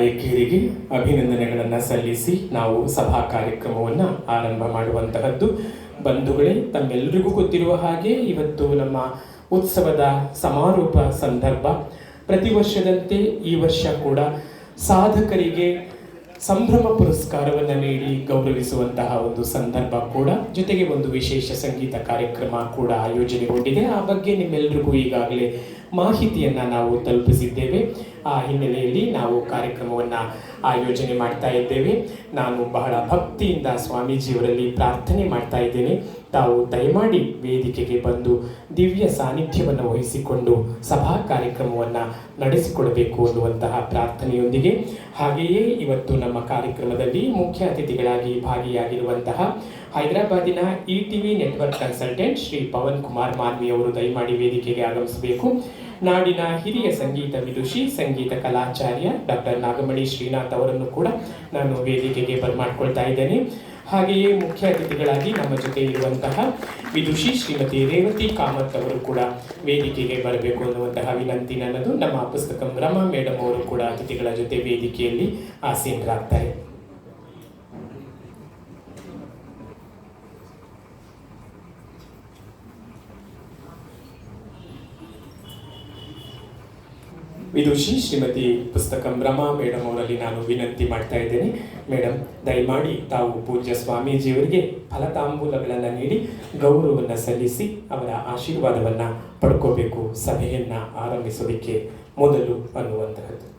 ನಾಯಕಿಯರಿಗೆ ಅಭಿನಂದನೆಗಳನ್ನು ಸಲ್ಲಿಸಿ ನಾವು ಸಭಾ ಕಾರ್ಯಕ್ರಮವನ್ನು ಆರಂಭ ಮಾಡುವಂತಹದ್ದು. ಬಂಧುಗಳೇ, ತಮ್ಮೆಲ್ಲರಿಗೂ ಗೊತ್ತಿರುವ ಹಾಗೆ ಇವತ್ತು ನಮ್ಮ ಉತ್ಸವದ ಸಮಾರೋಪ ಸಂದರ್ಭ. ಪ್ರತಿ ವರ್ಷದಂತೆ ಈ ವರ್ಷ ಕೂಡ ಸಾಧಕರಿಗೆ ಸಂಭ್ರಮ ಪುರಸ್ಕಾರವನ್ನು ನೀಡಿ ಗೌರವಿಸುವಂತಹ ಒಂದು ಸಂದರ್ಭ ಕೂಡ. ಜೊತೆಗೆ ಒಂದು ವಿಶೇಷ ಸಂಗೀತ ಕಾರ್ಯಕ್ರಮ ಕೂಡ ಆಯೋಜನೆಗೊಂಡಿದೆ. ಆ ಬಗ್ಗೆ ನಿಮ್ಮೆಲ್ಲರಿಗೂ ಈಗಾಗಲೇ ಮಾಹಿತಿಯನ್ನ ನಾವು ತಲುಪಿಸಿದ್ದೇವೆ. ಆ ಹಿನ್ನೆಲೆಯಲ್ಲಿ ನಾವು ಕಾರ್ಯಕ್ರಮವನ್ನ ಆಯೋಜನೆ ಮಾಡ್ತಾ ಇದ್ದೇವೆ. ನಾನು ಬಹಳ ಭಕ್ತಿಯಿಂದ ಸ್ವಾಮೀಜಿಯವರಲ್ಲಿ ಪ್ರಾರ್ಥನೆ ಮಾಡ್ತಾ ಇದ್ದೇನೆ. ತಾವು ದಯಮಾಡಿ ವೇದಿಕೆಗೆ ಬಂದು ದಿವ್ಯ ಸಾನ್ನಿಧ್ಯವನ್ನು ವಹಿಸಿಕೊಂಡು ಸಭಾ ಕಾರ್ಯಕ್ರಮವನ್ನು ನಡೆಸಿಕೊಡಬೇಕು ಅನ್ನುವಂತಹ ಪ್ರಾರ್ಥನೆಯೊಂದಿಗೆ. ಹಾಗೆಯೇ ಇವತ್ತು ನಮ್ಮ ಕಾರ್ಯಕ್ರಮದಲ್ಲಿ ಮುಖ್ಯ ಅತಿಥಿಗಳಾಗಿ ಭಾಗಿಯಾಗಿರುವಂತಹ ಹೈದರಾಬಾದಿನ E T V network consultant Shri Pavan Kumar Manvi ಅವರು ದಯಮಾಡಿ ವೇದಿಕೆಗೆ ಆಗಮಿಸಬೇಕು. ನಾಡಿನ ಹಿರಿಯ ಸಂಗೀತ ವಿದುಷಿ, ಸಂಗೀತ ಕಲಾಚಾರ್ಯ ಡಾಕ್ಟರ್ ನಾಗಮಣಿ ಶ್ರೀನಾಥ್ ಅವರನ್ನು ಕೂಡ ನಾನು ವೇದಿಕೆಗೆ ಬರ್ಮಾಡ್ಕೊಳ್ತಾ ಇದ್ದೇನೆ. ಹಾಗೆಯೇ ಮುಖ್ಯ ಅತಿಥಿಗಳಾಗಿ ನಮ್ಮ ಜೊತೆ ಇರುವಂತಹ ವಿದುಷಿ ಶ್ರೀಮತಿ ರೇವತಿ ಕಾಮತ್ ಅವರು ಕೂಡ ವೇದಿಕೆಗೆ ಬರಬೇಕು ಅನ್ನುವಂತಹ ವಿನಂತಿ ನನ್ನದು. ನಮ್ಮ ಪುಸ್ತಕಂ ರಮಾ ಮೇಡಮ್ ಅವರು ಕೂಡ ಅತಿಥಿಗಳ ಜೊತೆ ವೇದಿಕೆಯಲ್ಲಿ ಆಸೀನರಾಗ್ತಾರೆ. ವಿದುಷಿ, ಶ್ರೀಮತಿ ಪುಸ್ತಕ ಬ್ರಹ್ಮ ಮೇಡಮ್ ಅವರಲ್ಲಿ ನಾನು ವಿನಂತಿ ಮಾಡ್ತಾ ಇದ್ದೇನೆ. ಮೇಡಮ್ ದಯಮಾಡಿ ತಾವು ಪೂಜ್ಯ ಸ್ವಾಮೀಜಿಯವರಿಗೆ ಫಲತಾಂಬೂಲಗಳನ್ನು ನೀಡಿ ಗೌರವವನ್ನು ಸಲ್ಲಿಸಿ ಅವರ ಆಶೀರ್ವಾದವನ್ನು ಪಡ್ಕೋಬೇಕು. ಸಭೆಯನ್ನು ಆರಂಭಿಸೋದಕ್ಕೆ ಮೊದಲು ಅನ್ನುವಂತಹದ್ದು.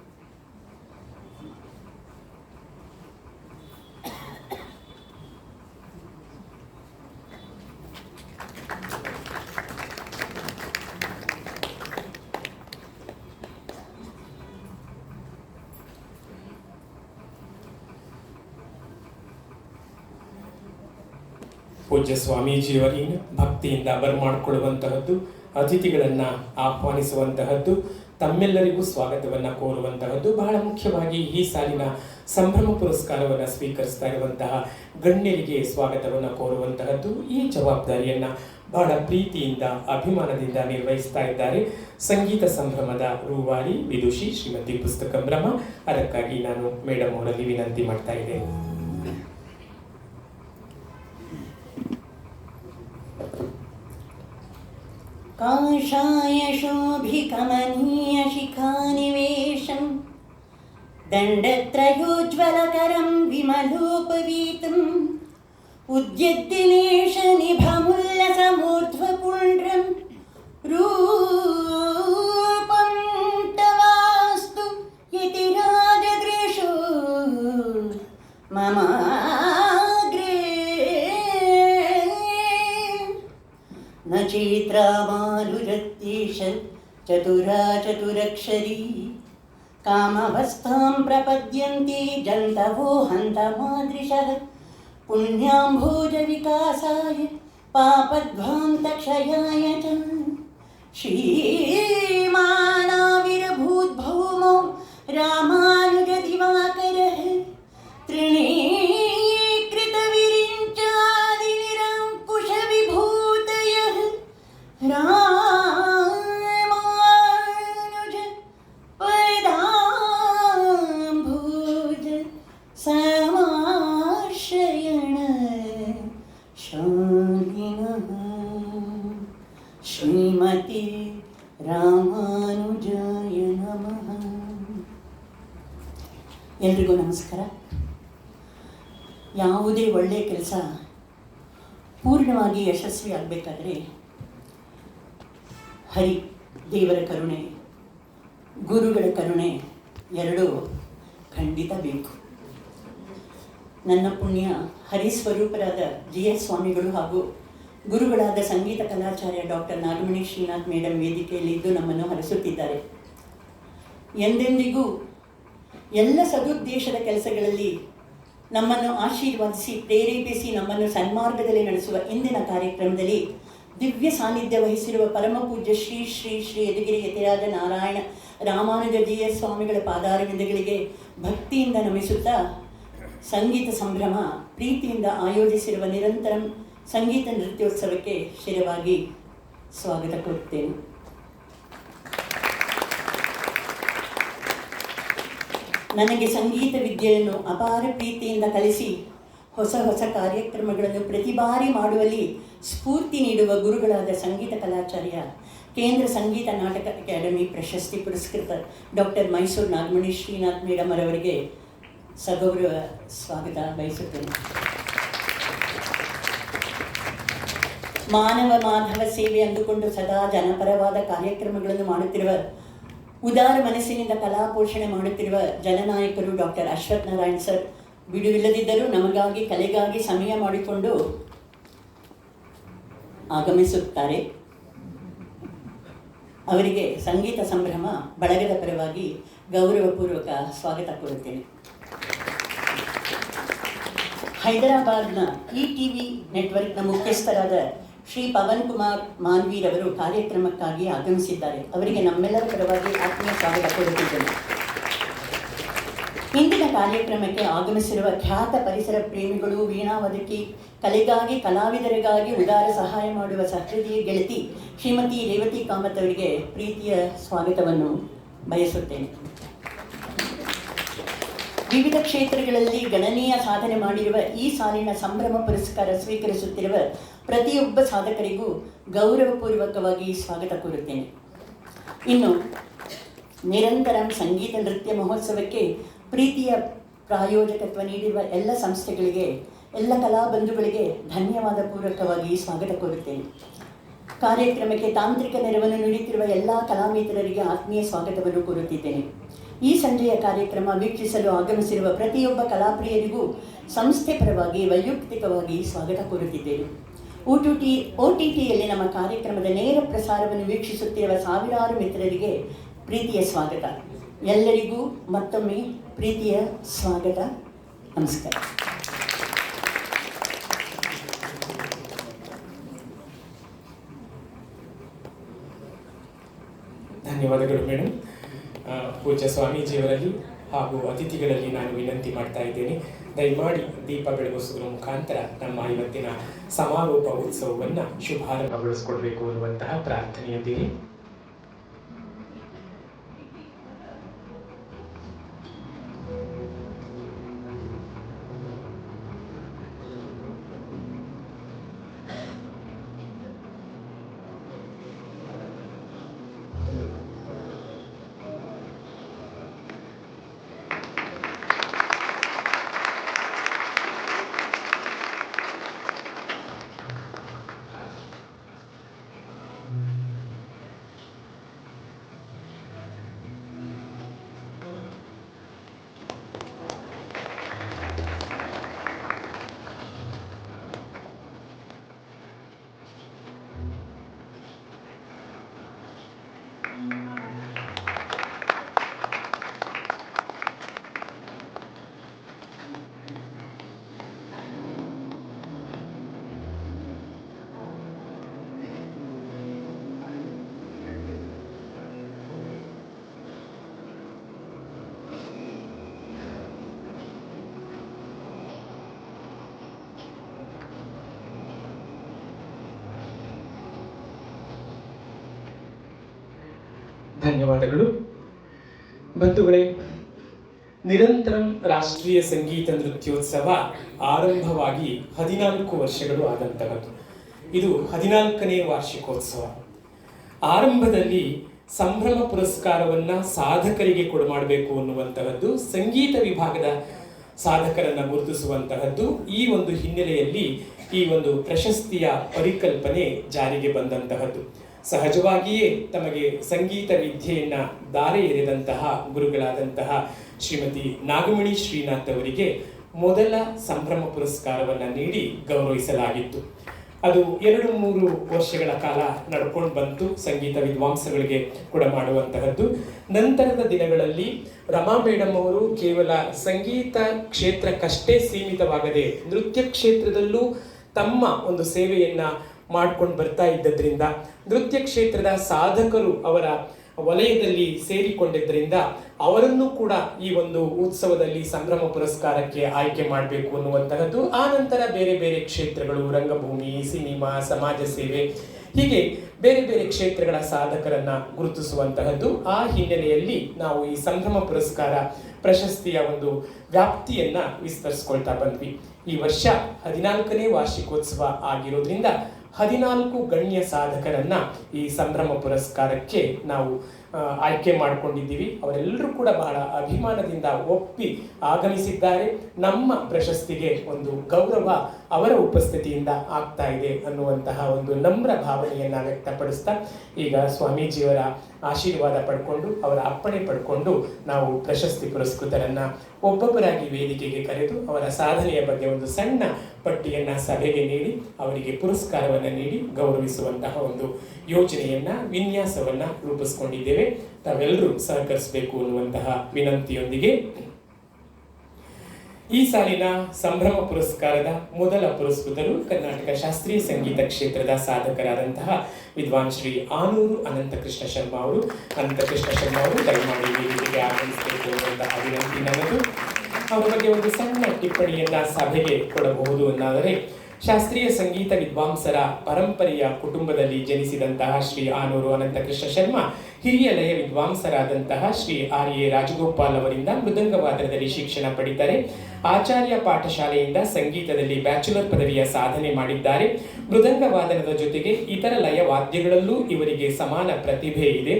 ಪೂಜ್ಯ ಸ್ವಾಮೀಜಿಯವರಿಗೆ ಭಕ್ತಿಯಿಂದ ಬರಮಾಡಿಕೊಳ್ಳುವಂತಹದ್ದು ಅತಿಥಿಗಳನ್ನು ಆಹ್ವಾನಿಸುವಂತಹದ್ದು, ತಮ್ಮೆಲ್ಲರಿಗೂ ಸ್ವಾಗತವನ್ನು ಕೋರುವಂತಹದ್ದು ಬಹಳ ಮುಖ್ಯವಾಗಿ ಈ ಸಾಲಿನ ಸಂಭ್ರಮ ಪುರಸ್ಕಾರವನ್ನು ಸ್ವೀಕರಿಸ್ತಾ ಇರುವಂತಹ ಗಣ್ಯರಿಗೆ ಸ್ವಾಗತವನ್ನು ಕೋರುವಂತಹದ್ದು ಈ ಜವಾಬ್ದಾರಿಯನ್ನ ಬಹಳ ಪ್ರೀತಿಯಿಂದ, ಅಭಿಮಾನದಿಂದ ನಿರ್ವಹಿಸ್ತಾ ಇದ್ದಾರೆ. ಸಂಗೀತ ಸಂಭ್ರಮದ ರೂವಾರಿ ವಿದುಷಿ ಶ್ರೀಮತಿ ಪುಸ್ತಕ ಭ್ರಮ. ಅದಕ್ಕಾಗಿ ನಾನು ಮೇಡಮ್ ಅವರಲ್ಲಿ ವಿನಂತಿ ಮಾಡ್ತಾ ಇದ್ದೇನೆ. पाशाय शोभिकमनीयशिखानिवेशं दण्डत्रयोज्ज्वलकरं विमलोपवीतम्। उद्यद्दिनेशनिभमुल्लसमूर्ध्वपुण्ड्रम्। रूपं तवास्तु यति राजदृशो मम చతురా చతురక్షరీ కామవస్థాం ప్రపద్యంతి జంతవో హంతమాదృశ పుణ్యాంభోజ వికాసాయ పాపధ్వాంతక్షయాయ శ్రీమానా ಎಲ್ರಿಗೂ ನಮಸ್ಕಾರ. ಯಾವುದೇ ಒಳ್ಳೆಯ ಕೆಲಸ ಪೂರ್ಣವಾಗಿ ಯಶಸ್ವಿ ಆಗಬೇಕಾದ್ರೆ ಹರಿ, ದೇವರ ಕರುಣೆ, ಗುರುಗಳ ಕರುಣೆ ಎರಡೂ ಖಂಡಿತ ಬೇಕು. ನನ್ನ ಪುಣ್ಯ ಹರಿಸ್ವರೂಪರಾದ ಜಿ ಎಸ್ ಸ್ವಾಮಿಗಳು ಹಾಗೂ ಗುರುಗಳಾದ ಸಂಗೀತ ಕಲಾಚಾರ್ಯ ಡಾಕ್ಟರ್ ನಾಗಮಣಿ ಶ್ರೀನಾಥ್ ಮೇಡಮ್ ವೇದಿಕೆಯಲ್ಲಿ ಇದ್ದು ನಮ್ಮನ್ನು ಹರಿಸುತ್ತಿದ್ದಾರೆ. ಎಂದೆಂದಿಗೂ ಎಲ್ಲ ಸದುದ್ದೇಶದ ಕೆಲಸಗಳಲ್ಲಿ ನಮ್ಮನ್ನು ಆಶೀರ್ವದಿಸಿ, ಪ್ರೇರೇಪಿಸಿ, ನಮ್ಮನ್ನು ಸನ್ಮಾರ್ಗದಲ್ಲಿ ನಡೆಸುವ ಇಂದಿನ ಕಾರ್ಯಕ್ರಮದಲ್ಲಿ ದಿವ್ಯ ಸಾನ್ನಿಧ್ಯ ವಹಿಸಿರುವ ಪರಮ ಪೂಜ್ಯ ಶ್ರೀ ಶ್ರೀ ಶ್ರೀ ಯದುಗಿರಿ ಯತಿರಾಜ ನಾರಾಯಣ ರಾಮಾನುಜ ಜಿ ಎಸ್ ಸ್ವಾಮಿಗಳ ಪಾದಾರವಿಂದಗಳಿಗೆ ಭಕ್ತಿಯಿಂದ ನಮಿಸುತ್ತಾ ಸಂಗೀತ ಸಂಭ್ರಮ ಪ್ರೀತಿಯಿಂದ ಆಯೋಜಿಸಿರುವ ನಿರಂತರ ಸಂಗೀತ ನೃತ್ಯೋತ್ಸವಕ್ಕೆ ಶಿರವಾಗಿ ಸ್ವಾಗತ ಕೋರುತ್ತೇನೆ. ನನಗೆ ಸಂಗೀತ ವಿದ್ಯೆಯನ್ನು ಅಪಾರ ಪ್ರೀತಿಯಿಂದ ಕಲಿಸಿ ಹೊಸ ಹೊಸ ಕಾರ್ಯಕ್ರಮಗಳನ್ನು ಪ್ರತಿ ಬಾರಿ ಮಾಡುವಲ್ಲಿ ಸ್ಫೂರ್ತಿ ನೀಡುವ ಗುರುಗಳಾದ ಸಂಗೀತ ಕಲಾಚಾರ್ಯ, ಕೇಂದ್ರ ಸಂಗೀತ ನಾಟಕ ಅಕಾಡೆಮಿ ಪ್ರಶಸ್ತಿ ಪುರಸ್ಕೃತ ಡಾಕ್ಟರ್ ಮೈಸೂರು ನಾಗಮಣಿ ಶ್ರೀನಾಥ್ ಮೇಡಮ್ ಅವರವರಿಗೆ ಸಗೌರವ ಸ್ವಾಗತ ಬಯಸುತ್ತೇನೆ. ಮಾನವ ಮಾಧವ ಸೇವೆ ಅಂದುಕೊಂಡು ಸದಾ ಜನಪರವಾದ ಕಾರ್ಯಕ್ರಮಗಳನ್ನು ಮಾಡುತ್ತಿರುವ ಉದಾರ ಮನಸ್ಸಿನಿಂದ ಕಲಾಪೋಷಣೆ ಮಾಡುತ್ತಿರುವ ಜನನಾಯಕರು ಡಾಕ್ಟರ್ ಅಶ್ವಥ್ ನಾರಾಯಣ್ ಸರ್, ಬಿಡುವಿಲ್ಲದಿದ್ದರೂ ನಮಗಾಗಿ ಕಲೆಗಾಗಿ ಸಮಯ ಮಾಡಿಕೊಂಡು ಆಗಮಿಸುತ್ತಾರೆ. ಅವರಿಗೆ ಸಂಗೀತ ಸಂಭ್ರಮ ಬಳಗದ ಪರವಾಗಿ ಗೌರವಪೂರ್ವಕ ಸ್ವಾಗತ ಕೋರುತ್ತೇನೆ. ಹೈದರಾಬಾದ್ನ ಇ ಟಿ ವಿ ನೆಟ್ವರ್ಕ್ನ ಮುಖ್ಯಸ್ಥರಾದ ಶ್ರೀ ಪವನ್ ಕುಮಾರ್ ಮಾನ್ವೀರವರು ಕಾರ್ಯಕ್ರಮಕ್ಕಾಗಿ ಆಗಮಿಸಿದ್ದಾರೆ. ಅವರಿಗೆ ನಮ್ಮೆಲ್ಲರ ಪರವಾಗಿ ಆತ್ಮೀಯ ಸ್ವಾಗತ ಕೊಡುತ್ತಿದ್ದೇನೆ ಇಂದಿನ ಕಾರ್ಯಕ್ರಮಕ್ಕೆ ಆಗಮಿಸಿರುವ ಖ್ಯಾತ ಪರಿಸರ ಪ್ರೇಮಿಗಳು ವೀಣಾ ಒದಕಿ ಕಲೆಗಾಗಿ, ಕಲಾವಿದರಿಗಾಗಿ ಉದಾರ ಸಹಾಯ ಮಾಡುವ ಸಹೃದಯ ಗೆಳತಿ ಶ್ರೀಮತಿ ರೇವತಿ ಕಾಮತ್ ಅವರಿಗೆ ಪ್ರೀತಿಯ ಸ್ವಾಗತವನ್ನು ಬಯಸುತ್ತೇನೆ. ವಿವಿಧ ಕ್ಷೇತ್ರಗಳಲ್ಲಿ ಗಣನೀಯ ಸಾಧನೆ ಮಾಡಿರುವ ಈ ಸಾಲಿನ ಸಂಭ್ರಮ ಪುರಸ್ಕಾರ ಸ್ವೀಕರಿಸುತ್ತಿರುವ ಪ್ರತಿಯೊಬ್ಬ ಸಾಧಕರಿಗೂ ಗೌರವಪೂರ್ವಕವಾಗಿ ಸ್ವಾಗತ ಕೋರುತ್ತೇನೆ. ಇನ್ನು ನಿರಂತರ ಸಂಗೀತ ನೃತ್ಯ ಮಹೋತ್ಸವಕ್ಕೆ ಪ್ರೀತಿಯ ಪ್ರಾಯೋಜಕತ್ವ ನೀಡಿರುವ ಎಲ್ಲ ಸಂಸ್ಥೆಗಳಿಗೆ, ಎಲ್ಲ ಕಲಾಬಂಧುಗಳಿಗೆ ಧನ್ಯವಾದ ಪೂರ್ವಕವಾಗಿ ಸ್ವಾಗತ ಕೋರುತ್ತೇನೆ. ಕಾರ್ಯಕ್ರಮಕ್ಕೆ ತಾಂತ್ರಿಕ ನೆರವನ್ನು ನೀಡುತ್ತಿರುವ ಎಲ್ಲ ಕಲಾಮಿತ್ರರಿಗೆ ಆತ್ಮೀಯ ಸ್ವಾಗತವನ್ನು ಕೋರುತ್ತಿದ್ದೇನೆ. ಈ ಸಂಜೆಯ ಕಾರ್ಯಕ್ರಮ ವೀಕ್ಷಿಸಲು ಆಗಮಿಸಿರುವ ಪ್ರತಿಯೊಬ್ಬ ಕಲಾಪ್ರಿಯರಿಗೂ ಸಂಸ್ಥೆ ಪರವಾಗಿ ವೈಯಕ್ತಿಕವಾಗಿ ಸ್ವಾಗತ ಕೋರುತ್ತಿದ್ದೇನೆ. O T T O T ಟಿಯಲ್ಲಿ ನಮ್ಮ ಕಾರ್ಯಕ್ರಮದ ನೇರ ಪ್ರಸಾರವನ್ನು ವೀಕ್ಷಿಸುತ್ತಿರುವ ಸಾವಿರಾರು ಮಿತ್ರರಿಗೆ ಪ್ರೀತಿಯ ಸ್ವಾಗತ. ಎಲ್ಲರಿಗೂ ಮತ್ತೊಮ್ಮೆ ಪ್ರೀತಿಯ ಸ್ವಾಗತ. ನಮಸ್ಕಾರ. ಧನ್ಯವಾದಗಳು ಮೇಡಮ್ ಪೂಜಾ ಸ್ವಾಮೀಜಿಯವರಲ್ಲಿ ಹಾಗೂ ಅತಿಥಿಗಳಲ್ಲಿ ನಾನು ವಿನಂತಿ ಮಾಡ್ತಾ ಇದ್ದೇನೆ. ದಯಮಾಡಿ ದೀಪ ಬೆಳಗಿಸುವುದರ ಮುಖಾಂತರ ನಮ್ಮ ಇವತ್ತಿನ ಸಮಾರೋಪ ಉತ್ಸವವನ್ನು ಶುಭಾರಂಭಗೊಳಿಸಿಕೊಡ್ಬೇಕು ಅನ್ನುವಂತಹ ಪ್ರಾರ್ಥನೆಯೊಂದಿಗೆ ಧನ್ಯವಾದಗಳು. ಬಂಧುಗಳೇ, ನಿರಂತರ ರಾಷ್ಟ್ರೀಯ ಸಂಗೀತ ನೃತ್ಯೋತ್ಸವ ಆರಂಭವಾಗಿ ಹದಿನಾಲ್ಕು ವರ್ಷಗಳು ಆದಂತಹದ್ದು. ಇದು ಹದಿನಾಲ್ಕನೇ ವಾರ್ಷಿಕೋತ್ಸವ. ಆರಂಭದಲ್ಲಿ ಸಂಭ್ರಮ ಪುರಸ್ಕಾರವನ್ನ ಸಾಧಕರಿಗೆ ಕೊಡಮಾಡಬೇಕು ಅನ್ನುವಂತಹದ್ದು, ಸಂಗೀತ ವಿಭಾಗದ ಸಾಧಕರನ್ನ ಗುರುತಿಸುವಂತಹದ್ದು ಈ ಒಂದು ಹಿನ್ನೆಲೆಯಲ್ಲಿ ಈ ಒಂದು ಪ್ರಶಸ್ತಿಯ ಪರಿಕಲ್ಪನೆ ಜಾರಿಗೆ ಬಂದಂತಹದ್ದು. ಸಹಜವಾಗಿಯೇ ತಮಗೆ ಸಂಗೀತ ವಿದ್ಯೆಯನ್ನ ದಾರೆ ಎರೆದಂತಹ ಗುರುಗಳಾದಂತಹ ಶ್ರೀಮತಿ ನಾಗಮಣಿ ಶ್ರೀನಾಥ್ ಅವರಿಗೆ ಮೊದಲ ಸಂಭ್ರಮ ಪುರಸ್ಕಾರವನ್ನು ನೀಡಿ ಗೌರವಿಸಲಾಗಿತ್ತು. ಅದು ಎರಡು ಮೂರು ವರ್ಷಗಳ ಕಾಲ ನಡ್ಕೊಂಡು ಬಂತು. ಸಂಗೀತ ವಿದ್ವಾಂಸಗಳಿಗೆ ಕೂಡ ಮಾಡುವಂತಹದ್ದು. ನಂತರದ ದಿನಗಳಲ್ಲಿ ರಮಾ ಮೇಡಮ್ ಅವರು ಕೇವಲ ಸಂಗೀತ ಕ್ಷೇತ್ರಕ್ಕಷ್ಟೇ ಸೀಮಿತವಾಗದೆ ನೃತ್ಯ ಕ್ಷೇತ್ರದಲ್ಲೂ ತಮ್ಮ ಒಂದು ಸೇವೆಯನ್ನ ಮಾಡ್ಕೊಂಡು ಬರ್ತಾ ಇದ್ದದ್ರಿಂದ ನೃತ್ಯ ಕ್ಷೇತ್ರದ ಸಾಧಕರು ಅವರ ವಲಯದಲ್ಲಿ ಸೇರಿಕೊಂಡಿದ್ದರಿಂದ ಅವರನ್ನು ಕೂಡ ಈ ಒಂದು ಉತ್ಸವದಲ್ಲಿ ಸಂಭ್ರಮ ಪುರಸ್ಕಾರಕ್ಕೆ ಆಯ್ಕೆ ಮಾಡಬೇಕು ಅನ್ನುವಂತಹದ್ದು. ಆ ನಂತರ ಬೇರೆ ಬೇರೆ ಕ್ಷೇತ್ರಗಳು, ರಂಗಭೂಮಿ, ಸಿನಿಮಾ, ಸಮಾಜ ಸೇವೆ, ಹೀಗೆ ಬೇರೆ ಬೇರೆ ಕ್ಷೇತ್ರಗಳ ಸಾಧಕರನ್ನ ಗುರುತಿಸುವಂತಹದ್ದು. ಆ ಹಿನ್ನೆಲೆಯಲ್ಲಿ ನಾವು ಈ ಸಂಭ್ರಮ ಪುರಸ್ಕಾರ ಪ್ರಶಸ್ತಿಯ ಒಂದು ವ್ಯಾಪ್ತಿಯನ್ನ ವಿಸ್ತರಿಸ್ಕೊಳ್ತಾ ಬಂದ್ವಿ. ಈ ವರ್ಷ ಹದಿನಾಲ್ಕನೇ ವಾರ್ಷಿಕೋತ್ಸವ ಆಗಿರೋದ್ರಿಂದ ಹದಿನಾಲ್ಕು ಗಣ್ಯ ಸಾಧಕರನ್ನ ಈ ಸಂಭ್ರಮ ಪುರಸ್ಕಾರಕ್ಕೆ ನಾವು ಆಯ್ಕೆ ಮಾಡಿಕೊಂಡಿದ್ದೀವಿ. ಅವರೆಲ್ಲರೂ ಕೂಡ ಬಹಳ ಅಭಿಮಾನದಿಂದ ಒಪ್ಪಿ ಆಗಮಿಸಿದ್ದಾರೆ. ನಮ್ಮ ಪ್ರಶಸ್ತಿಗೆ ಒಂದು ಗೌರವ ಅವರ ಉಪಸ್ಥಿತಿಯಿಂದ ಆಗ್ತಾ ಇದೆ ಅನ್ನುವಂತಹ ಒಂದು ನಮ್ರ ಭಾವನೆಯನ್ನ ವ್ಯಕ್ತಪಡಿಸ್ತಾ ಈಗ ಸ್ವಾಮೀಜಿಯವರ ಆಶೀರ್ವಾದ ಪಡ್ಕೊಂಡು, ಅವರ ಅಪ್ಪಣೆ ಪಡ್ಕೊಂಡು ನಾವು ಪ್ರಶಸ್ತಿ ಪುರಸ್ಕೃತರನ್ನು ಒಬ್ಬೊಬ್ಬರಾಗಿ ವೇದಿಕೆಗೆ ಕರೆದು ಅವರ ಸಾಧನೆಯ ಬಗ್ಗೆ ಒಂದು ಸಣ್ಣ ಪಟ್ಟಿಯನ್ನ ಸಭೆಗೆ ನೀಡಿ, ಅವರಿಗೆ ಪುರಸ್ಕಾರವನ್ನು ನೀಡಿ ಗೌರವಿಸುವಂತಹ ಒಂದು ಯೋಜನೆಯನ್ನ, ವಿನ್ಯಾಸವನ್ನು ರೂಪಿಸ್ಕೊಂಡಿದ್ದೇವೆ. ಇದ್ದೇವೆ. ತಾವೆಲ್ಲರೂ ಸಹಕರಿಸಬೇಕು ಅನ್ನುವಂತಹ ವಿನಂತಿಯೊಂದಿಗೆ. ಈ ಸಾಲಿನ ಸಂಭ್ರಮ ಪುರಸ್ಕಾರದ ಮೊದಲ ಪುರಸ್ಕೃತರು ಕರ್ನಾಟಕ ಶಾಸ್ತ್ರೀಯ ಸಂಗೀತ ಕ್ಷೇತ್ರದ ಸಾಧಕರಾದಂತಹ ವಿದ್ವಾನ್ ಶ್ರೀ ಆನೂರು ಅನಂತಕೃಷ್ಣ ಶರ್ಮಾ ಅವರು. ಅನಂತಕೃಷ್ಣ ಶರ್ಮಾ ಅವರು ದಯಮಾಡಿ ವೇದಿಕೆಗೆ ಆಗಮಿಸಬೇಕು ಅನ್ನುವಂತಹ ವಿನಂತಿ ನನ್ನದು. ಅವರ ಬಗ್ಗೆ ಒಂದು ಸಣ್ಣ ಟಿಪ್ಪಣಿಯನ್ನ ಸಭೆಗೆ ಕೊಡಬಹುದು ಅನ್ನಾದರೆ ಶಾಸ್ತ್ರೀಯ ಸಂಗೀತ ವಿದ್ವಾಂಸರ ಪರಂಪರೆಯ ಕುಟುಂಬದಲ್ಲಿ ಜನಿಸಿದಂತಹ ಶ್ರೀ ಆನೂರು ಅನಂತಕೃಷ್ಣ ಶರ್ಮಾ, ಹಿರಿಯ ಲಯ ವಿದ್ವಾಂಸರಾದಂತಹ ಶ್ರೀ ಆರ್ ಎ ರಾಜಗೋಪಾಲ್ ಅವರಿಂದ ಮೃದಂಗವಾದನದಲ್ಲಿ ಶಿಕ್ಷಣ ಪಡಿತಾರೆ. ಆಚಾರ್ಯ ಪಾಠಶಾಲೆಯಿಂದ ಸಂಗೀತದಲ್ಲಿ ಬ್ಯಾಚುಲರ್ ಪದವಿಯ ಸಾಧನೆ ಮಾಡಿದ್ದಾರೆ. ಮೃದಂಗ ವಾದನದ ಜೊತೆಗೆ ಇತರ ಲಯ ವಾದ್ಯಗಳಲ್ಲೂ ಇವರಿಗೆ ಸಮಾನ ಪ್ರತಿಭೆ ಇದೆ.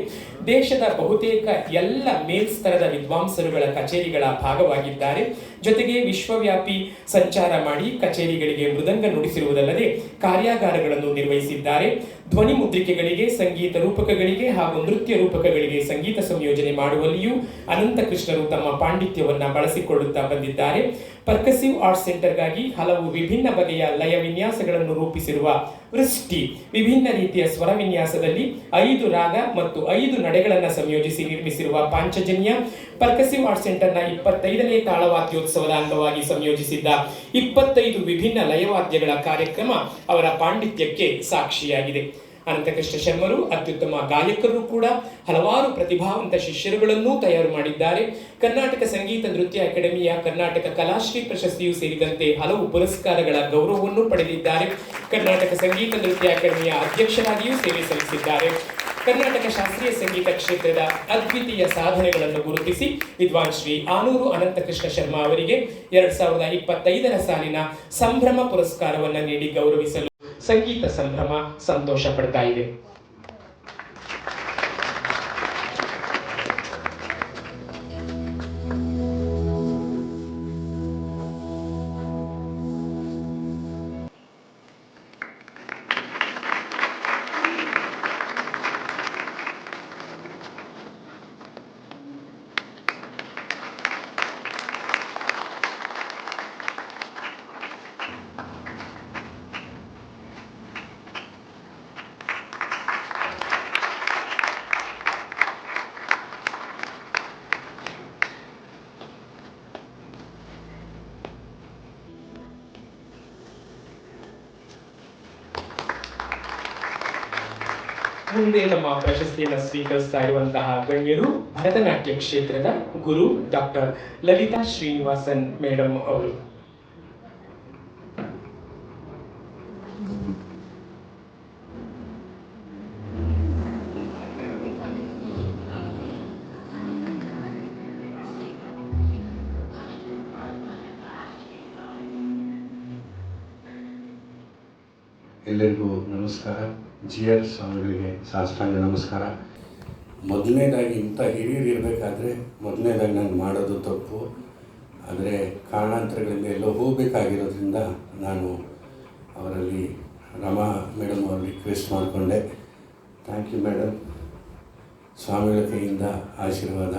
ದೇಶದ ಬಹುತೇಕ ಎಲ್ಲ ಮೇಲ್ಸ್ತರದ ವಿದ್ವಾಂಸರುಗಳ ಕಚೇರಿಗಳ ಭಾಗವಾಗಿದ್ದಾರೆ. ಜೊತೆಗೆ ವಿಶ್ವವ್ಯಾಪಿ ಸಂಚಾರ ಮಾಡಿ ಕಚೇರಿಗಳಿಗೆ ಮೃದಂಗ ನುಡಿಸಿರುವುದಲ್ಲದೆ ಕಾರ್ಯಾಗಾರಗಳನ್ನು ನಿರ್ವಹಿಸಿದ್ದಾರೆ. ಧ್ವನಿ ಮುದ್ರಿಕೆಗಳಿಗೆ, ಸಂಗೀತ ರೂಪಕಗಳಿಗೆ ಹಾಗೂ ನೃತ್ಯ ರೂಪಕಗಳಿಗೆ ಸಂಗೀತ ಸಂಯೋಜನೆ ಮಾಡುವಲ್ಲಿಯೂ ಅನಂತ ಕೃಷ್ಣರು ತಮ್ಮ ಪಾಂಡಿತ್ಯವನ್ನ ಬಳಸಿಕೊಳ್ಳುತ್ತಾ ಬಂದಿದ್ದಾರೆ. ಪರ್ಕಸಿವ್ ಆರ್ಟ್ ಸೆಂಟರ್ಗಾಗಿ ಹಲವು ವಿಭಿನ್ನ ಬಗೆಯ ಲಯ ವಿನ್ಯಾಸಗಳನ್ನು ರೂಪಿಸಿರುವ ವೃಷ್ಟಿ ವಿಭಿನ್ನ ರೀತಿಯ ಸ್ವರ ವಿನ್ಯಾಸದಲ್ಲಿ ಐದು ರಾಗ ಮತ್ತು ಐದು ನಡೆಗಳನ್ನು ಸಂಯೋಜಿಸಿ ನಿರ್ಮಿಸಿರುವ ಪಾಂಚಜನ್ಯ ಪರ್ಕಸಿವ್ ಆರ್ಟ್ ಸೆಂಟರ್ನ ಇಪ್ಪತ್ತೈದನೇ ತಾಳವಾದ್ಯೋತ್ಸವದ ಅಂಗವಾಗಿ ಸಂಯೋಜಿಸಿದ್ದ ಇಪ್ಪತ್ತೈದು ವಿಭಿನ್ನ ಲಯವಾದ್ಯಗಳ ಕಾರ್ಯಕ್ರಮ ಅವರ ಪಾಂಡಿತ್ಯಕ್ಕೆ ಸಾಕ್ಷಿಯಾಗಿದೆ. ಅನಂತಕೃಷ್ಣ ಶರ್ಮರು ಅತ್ಯುತ್ತಮ ಗಾಯಕರು ಕೂಡ ಹಲವಾರು ಪ್ರತಿಭಾವಂತ ಶಿಷ್ಯರುಗಳನ್ನೂ ತಯಾರು ಮಾಡಿದ್ದಾರೆ. ಕರ್ನಾಟಕ ಸಂಗೀತ ನೃತ್ಯ ಅಕಾಡೆಮಿಯ ಕರ್ನಾಟಕ ಕಲಾಶ್ರೀ ಪ್ರಶಸ್ತಿಯು ಸೇರಿದಂತೆ ಹಲವು ಪುರಸ್ಕಾರಗಳ ಗೌರವವನ್ನು ಪಡೆದಿದ್ದಾರೆ. ಕರ್ನಾಟಕ ಸಂಗೀತ ನೃತ್ಯ ಅಕಾಡೆಮಿಯ ಅಧ್ಯಕ್ಷರಾಗಿಯೂ ಸೇವೆ ಸಲ್ಲಿಸಿದ್ದಾರೆ. ಕರ್ನಾಟಕ ಶಾಸ್ತ್ರೀಯ ಸಂಗೀತ ಕ್ಷೇತ್ರದ ಅದ್ವಿತೀಯ ಸಾಧನೆಗಳನ್ನು ಗುರುತಿಸಿ ವಿದ್ವಾನ್ ಶ್ರೀ ಆನೂರು ಅನಂತಕೃಷ್ಣ ಶರ್ಮಾ ಅವರಿಗೆ ಎರಡ್ ಸಾವಿರದ ಇಪ್ಪತ್ತೈದರ ಸಾಲಿನ ಸಂಭ್ರಮ ಪುರಸ್ಕಾರವನ್ನು ನೀಡಿ ಗೌರವಿಸಲು ಸಂಗೀತ ಸಂಭ್ರಮ ಸಂತೋಷ ಪಡ್ತಾ ಇದೆ ಮುಂದೆ ನಮ್ಮ ಪ್ರಶಸ್ತಿಯನ್ನು ಸ್ವೀಕರಿಸ್ತಾ ಇರುವಂತಹ ಗಣ್ಯರು ಭರತನಾಟ್ಯ ಕ್ಷೇತ್ರದ ಗುರು ಡಾಕ್ಟರ್ ಲಲಿತಾ ಶ್ರೀನಿವಾಸನ್ ಮೇಡಮ್ ಅವರು. ಎಲ್ಲರಿಗೂ ನಮಸ್ಕಾರ. ಜಿ ಆರ್ ಸ್ವಾಮಿಗಳಿಗೆ ಸಾಷ್ಟಾಂಗ ನಮಸ್ಕಾರ. ಮೊದಲನೇದಾಗಿ ಇಂಥ ಹಿರಿಯರು ಇರಬೇಕಾದ್ರೆ ಮೊದಲನೇದಾಗಿ ನಾನು ಮಾಡೋದು ತಪ್ಪು. ಆದರೆ ಕಾರಣಾಂತರಗಳಿಂದ ಎಲ್ಲೋ ಹೋಗಬೇಕಾಗಿರೋದ್ರಿಂದ ನಾನು ಅವರಲ್ಲಿ ರಮಾ ಮೇಡಮ್ ಅವರು ರಿಕ್ವೆಸ್ಟ್ ಮಾಡಿಕೊಂಡೆ. ಥ್ಯಾಂಕ್ ಯು ಮೇಡಮ್ ಸ್ವಾಮಿಗಳ ಕೈಯಿಂದ ಆಶೀರ್ವಾದ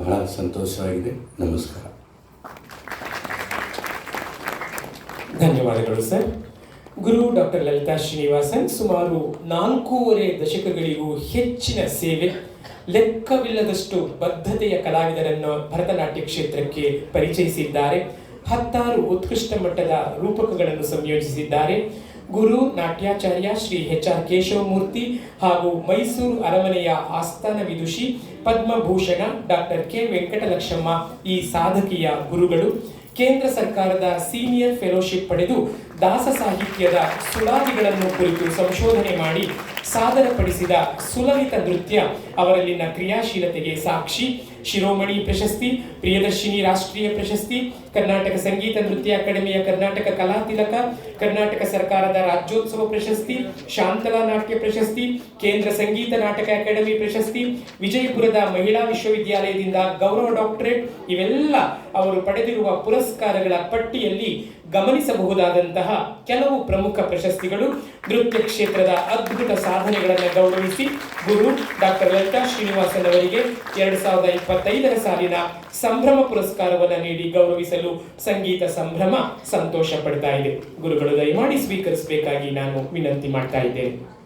ಬಹಳ ಸಂತೋಷವಾಗಿದೆ. ನಮಸ್ಕಾರ. ಧನ್ಯವಾದಗಳು ಸರ್. ಗುರು ಡಾಕ್ಟರ್ ಲಲಿತಾ ಶ್ರೀನಿವಾಸನ್, ಸುಮಾರು ನಾಲ್ಕೂವರೆ ದಶಕಗಳಿಗೂ ಹೆಚ್ಚಿನ ಸೇವೆ, ಲೆಕ್ಕವಿಲ್ಲದಷ್ಟು ಬದ್ಧತೆಯ ಕಲಾವಿದರನ್ನು ಭರತನಾಟ್ಯ ಕ್ಷೇತ್ರಕ್ಕೆ ಪರಿಚಯಿಸಿದ್ದಾರೆ. ಹತ್ತಾರು ಉತ್ಕೃಷ್ಟ ಮಟ್ಟದ ರೂಪಕಗಳನ್ನು ಸಂಯೋಜಿಸಿದ್ದಾರೆ. ಗುರು ನಾಟ್ಯಾಚಾರ್ಯ ಶ್ರೀ ಎಚ್ ಆರ್ ಕೇಶವಮೂರ್ತಿ ಹಾಗೂ ಮೈಸೂರು ಅರಮನೆಯ ಆಸ್ಥಾನ ವಿದುಷಿ ಪದ್ಮಭೂಷಣ ಡಾಕ್ಟರ್ ಕೆ ವೆಂಕಟಲಕ್ಷಮ್ಮ ಈ ಸಾಧಕಿಯ ಗುರುಗಳು. ಕೇಂದ್ರ ಸರ್ಕಾರದ ಸೀನಿಯರ್ ಫೆಲೋಶಿಪ್ ಪಡೆದು ದಾಸ ಸಾಹಿತ್ಯದ ಸುಳಾದಿಗಳನ್ನು ಕುರಿತು ಸಂಶೋಧನೆ ಮಾಡಿ ಸಾದರಪಡಿಸಿದ ಸುಲಲಿತ ನೃತ್ಯ ಅವರಲ್ಲಿನ ಕ್ರಿಯಾಶೀಲತೆಗೆ ಸಾಕ್ಷಿ. ಶಿರೋಮಣಿ ಪ್ರಶಸ್ತಿ, ಪ್ರಿಯದರ್ಶಿನಿ ರಾಷ್ಟ್ರೀಯ ಪ್ರಶಸ್ತಿ, ಕರ್ನಾಟಕ ಸಂಗೀತ ನೃತ್ಯ ಅಕಾಡೆಮಿಯ ಕರ್ನಾಟಕ ಕಲಾ ತಿಲಕ ಕರ್ನಾಟಕ ಸರ್ಕಾರದ ರಾಜ್ಯೋತ್ಸವ ಪ್ರಶಸ್ತಿ, ಶಾಂತಲಾ ನಾಟ್ಯ ಪ್ರಶಸ್ತಿ, ಕೇಂದ್ರ ಸಂಗೀತ ನಾಟಕ ಅಕಾಡೆಮಿ ಪ್ರಶಸ್ತಿ, ವಿಜಯಪುರದ ಮಹಿಳಾ ವಿಶ್ವವಿದ್ಯಾಲಯದಿಂದ ಗೌರವ ಡಾಕ್ಟರೇಟ್ ಇವೆಲ್ಲ ಅವರು ಪಡೆದಿರುವ ಪುರಸ್ಕಾರಗಳ ಪಟ್ಟಿಯಲ್ಲಿ ಗಮನಿಸಬಹುದಾದಂತಹ ಕೆಲವು ಪ್ರಮುಖ ಪ್ರಶಸ್ತಿಗಳು ನೃತ್ಯ ಕ್ಷೇತ್ರದ ಅದ್ಭುತ ಸಾಧನೆಗಳನ್ನು ಗೌರವಿಸಿ ಗುರು ಡಾಕ್ಟರ್ ಲಲಿತಾ ಶ್ರೀನಿವಾಸನ್ ಅವರಿಗೆ ಎರಡು ಸಾವಿರದ ಇಪ್ಪತ್ತೈದರ ಸಾಲಿನ ಸಂಭ್ರಮ ಪುರಸ್ಕಾರವನ್ನು ನೀಡಿ ಗೌರವಿಸಲು ಸಂಗೀತ ಸಂಭ್ರಮ ಸಂತೋಷ ಪಡ್ತಾ ಇದೆ. ಗುರುಗಳು ದಯಮಾಡಿ ಸ್ವೀಕರಿಸಬೇಕಾಗಿ ನಾನು ವಿನಂತಿ ಮಾಡ್ತಾ ಇದ್ದೇನೆ.